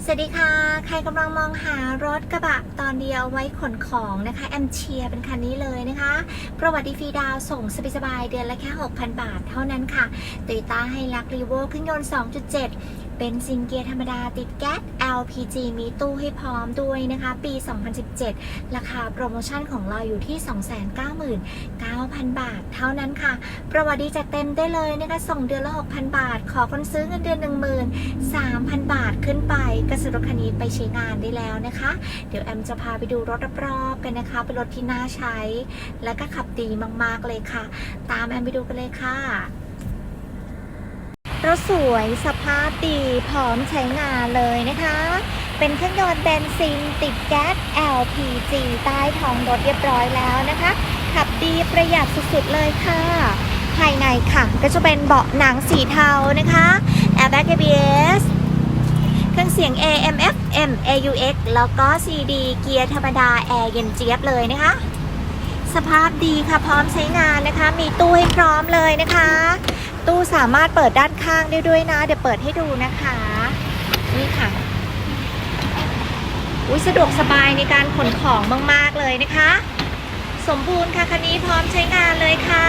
สวัสดีค่ะ ใครกำลังมองหารถกระบะตอนเดียวไว้ขนของนะคะแอมเชียเป็นคันนี้เลยนะคะ ประวัติฟรีดาวส่งสบายๆเดือนละแค่ 6,000 บาทเท่านั้นค่ะโตโยต้าให้ลักรีโวเครื่องยนต์ 2.7 เป็นซิงเกียร์ธรรมดาติดแก๊ส LPG มีตู้ให้พร้อมด้วยนะคะ ปี 2017 ราคาโปรโมชั่นของเราอยู่ที่ 299,000 บาท เท่านั้นค่ะ ประวัติดีจัดเต็มได้เลยนะคะ ส่งเดือนละ 6,000 บาท ขอคนซื้อเงินเดือน 13,000 บาทขึ้นไปก็ซื้อรถคันนี้ไปใช้งานได้แล้วนะคะ เดี๋ยวแอมจะพาไปดูรถรอบๆกันนะคะ เป็นรถที่น่าใช้ และก็ขับดีมากๆเลยค่ะ ตามแอมไปดูกันเลยค่ะ รถสวยสภาพดีพร้อมใช้งานเลยนะคะ เป็นเครื่องยนต์เบนซินติดแก๊ส LPG ใต้ท้องรถเรียบร้อยแล้วนะคะ ขับดีประหยัดสุดๆเลยค่ะ ภายในค่ะก็จะเป็นเบาะหนังสีเทานะคะ Airbag ABS เครื่องเสียง AM FM AUX แล้วก็ CD เกียร์ธรรมดา แอร์เย็นเจี๊ยบเลยนะคะ สภาพดีค่ะพร้อมใช้งานนะคะ มีตู้ให้พร้อมเลยนะคะ ตู้สามารถเปิดด้านข้างได้ด้วยนะ เดี๋ยวเปิดให้ดูนะคะ นี่ค่ะ อุ้ยสะดวกสบายในการขนของมาก ๆ เลยนะคะ สมบูรณ์ค่ะคันนี้พร้อมใช้งานเลยค่ะ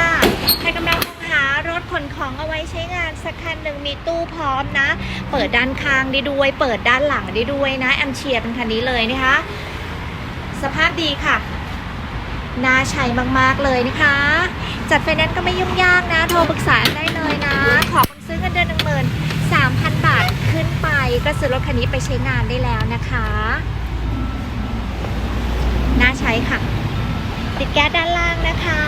ใครกำลังมองหารถขนของเอาไว้ใช้งานสักคันหนึ่งมีตู้พร้อมนะ เปิดด้านข้างได้ด้วย เปิดด้านหลังได้ด้วยนะแอมเชียร์เป็นคันนี้เลยนะคะ สภาพดีค่ะ น่าใช้มาก ๆ เลยนะคะ จัดไฟแนนซ์ก็ไม่ยุ่งยากนะ โทรปรึกษาได้เลยนะ ขอคนซื้อเงินเดือนหนึ่งหมื่นสามพันบาทขึ้นไป ก็ซื้อรถคันนี้ไปใช้งานได้แล้วนะคะ น่าใช้ค่ะ ติดแก๊สด้านล่างนะคะ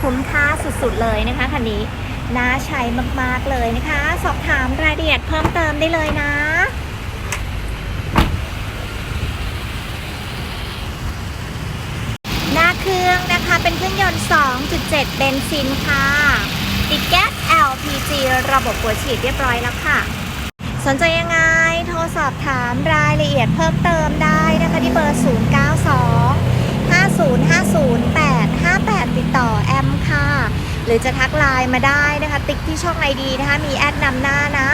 คุ้มค่าสุดๆเลยนะคะคันนี้น่าใช้มากๆเลยนะคะ สอบถามรายละเอียดเพิ่มเติมได้เลยนะ หน้าเครื่องนะคะเป็นเครื่องยนต์ 7 เบนซินค่ะ ติดแก๊ส LPG ระบบหัวฉีดเรียบร้อยแล้วค่ะ สนใจยังไง โทรสอบถามรายละเอียดเพิ่มเติมได้นะคะที่เบอร์ 092 5050858 ติดต่อแอมค่ะ หรือจะทักไลน์มาได้นะคะ ติ๊กที่ช่องไอดีนะคะ มีแอดนำหน้านะ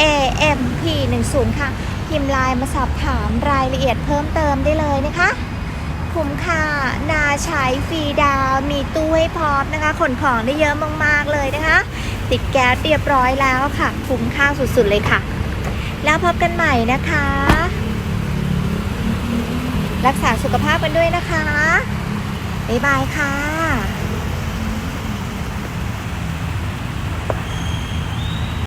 @amp10 ค่ะ พิมพ์ไลน์มาสอบถามรายละเอียดเพิ่มเติมได้เลยนะคะ คุ้มค่า นาใช้ฟรีดาวมีตู้ให้พร้อมนะคะ ขนของได้เยอะมากๆเลยนะคะ ติดแก๊สเรียบร้อยแล้วค่ะ คุ้มค่าสุดๆเลยค่ะ แล้วพบกันใหม่นะคะ รักษาสุขภาพกันด้วยนะคะ บ๊ายบายค่ะ